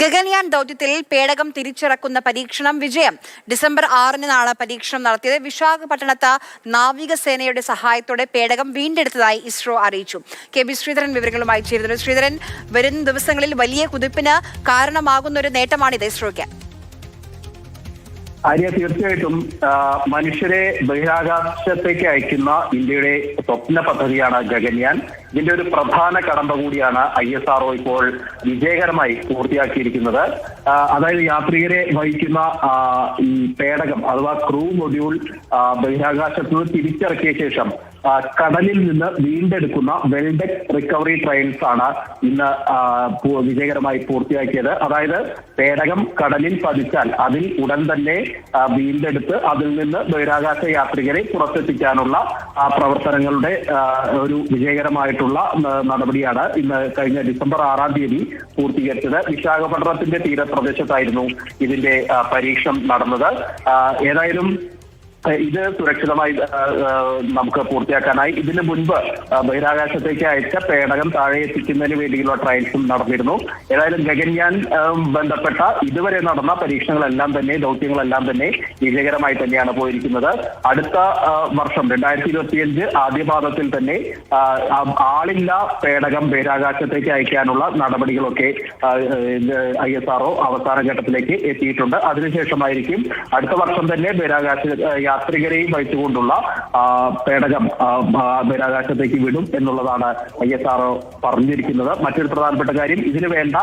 ഗഗൻയാൻ ദൗത്യത്തിൽ പേടകം തിരിച്ചിറക്കുന്ന പരീക്ഷണം വിജയം. ഡിസംബർ ആറിനാണ് പരീക്ഷണം നടത്തിയത്. വിശാഖപട്ടണത്ത് നാവികസേനയുടെ സഹായത്തോടെ പേടകം വീണ്ടെടുത്തതായി ഇസ്രോ അറിയിച്ചു. കെ ബി ശ്രീധരൻ വിവരങ്ങളുമായി ചേരുന്നു ശ്രീധരൻ വരും ദിവസങ്ങളിൽ വലിയ കുതിപ്പിന് കാരണമാകുന്ന ഒരു നേട്ടമാണിത് ഇസ്രോയ്ക്ക്. ആര്യ തീർച്ചയായിട്ടും മനുഷ്യരെ ബഹിരാകാശത്തേക്ക് അയക്കുന്ന ഇന്ത്യയുടെ സ്വപ്ന പദ്ധതിയാണ് ഗഗൻയാൻ. ഇതിന്റെ ഒരു പ്രധാന കടമ്പ കൂടിയാണ് ഐ എസ് ആർഒ ഇപ്പോൾ വിജയകരമായി പൂർത്തിയാക്കിയിരിക്കുന്നത്. അതായത് യാത്രികരെ വഹിക്കുന്ന ഈ പേടകം അഥവാ ക്രൂ മൊഡ്യൂൾ ബഹിരാകാശത്ത് നിന്ന് തിരിച്ചിറക്കിയ ശേഷം കടലിൽ നിന്ന് വീണ്ടെടുക്കുന്ന വെൽഡെക് റിക്കവറി ട്രയൽസ് ആണ് ഇന്ന് വിജയകരമായി പൂർത്തിയാക്കിയത്. അതായത് പേടകം കടലിൽ പതിച്ചാൽ അതിൽ ഉടൻ തന്നെ വീണ്ടെടുത്ത് അതിൽ നിന്ന് ബഹിരാകാശ യാത്രികരെ പുറത്തെത്തിക്കാനുള്ള പ്രവർത്തനങ്ങളുടെ ഒരു വിജയകരമായിട്ടുള്ള നടപടിയാണ് ഇന്ന് കഴിഞ്ഞ ഡിസംബർ ആറാം തീയതി പൂർത്തീകരിച്ചത്. വിശാഖപട്ടണത്തിന്റെ തീരപ്രദേശത്തായിരുന്നു ഇതിന്റെ പരീക്ഷണം നടന്നത്. ഏതായാലും ഇത് സുരക്ഷിതമായി നമുക്ക് പൂർത്തിയാക്കാനായി. ഇതിന് മുൻപ് ബഹിരാകാശത്തേക്ക് അയച്ച പേടകം താഴെ എത്തിക്കുന്നതിന് വേണ്ടിയുള്ള ട്രയൽസും നടന്നിരുന്നു. ഏതായാലും ഗഗൻയാൻ ബന്ധപ്പെട്ട ഇതുവരെ നടന്ന പരീക്ഷണങ്ങളെല്ലാം തന്നെ ദൗത്യങ്ങളെല്ലാം തന്നെ വിജയകരമായി തന്നെയാണ് പോയിരിക്കുന്നത്. അടുത്ത വർഷം രണ്ടായിരത്തി ഇരുപത്തിയഞ്ച് ആദ്യപാദത്തിൽ തന്നെ ആളില്ല പേടകം ബഹിരാകാശത്തേക്ക് അയക്കാനുള്ള നടപടികളൊക്കെ ഐ എസ് ആർഒ അവസാന ഘട്ടത്തിലേക്ക് എത്തിയിട്ടുണ്ട്. അതിനുശേഷമായിരിക്കും അടുത്ത വർഷം തന്നെ ബഹിരാകാശ യാത്രികരെയും വഹിച്ചുകൊണ്ടുള്ള പേടകം ബഹിരാകാശത്തേക്ക് വിടും എന്നുള്ളതാണ് ഐ എസ് ആർഒ പറഞ്ഞിരിക്കുന്നത്. മറ്റൊരു പ്രധാനപ്പെട്ട കാര്യം ഇതിനു വേണ്ട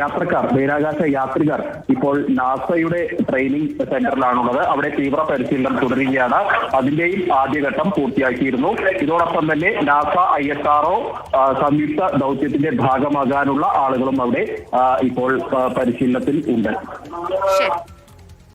യാത്രക്കാർ ബഹിരാകാശ യാത്രികർ ഇപ്പോൾ നാസയുടെ ട്രെയിനിങ് സെന്ററിലാണുള്ളത്. അവിടെ തീവ്ര പരിശീലനം തുടരുകയാണ്. അതിന്റെയും ആദ്യഘട്ടം പൂർത്തിയാക്കിയിരുന്നു. ഇതോടൊപ്പം തന്നെ നാസ ഐ എസ് ആർഒ സംയുക്ത ദൗത്യത്തിന്റെ ഭാഗമാകാനുള്ള ആളുകളും അവിടെ ഇപ്പോൾ പരിശീലനത്തിൽ ഉണ്ട്.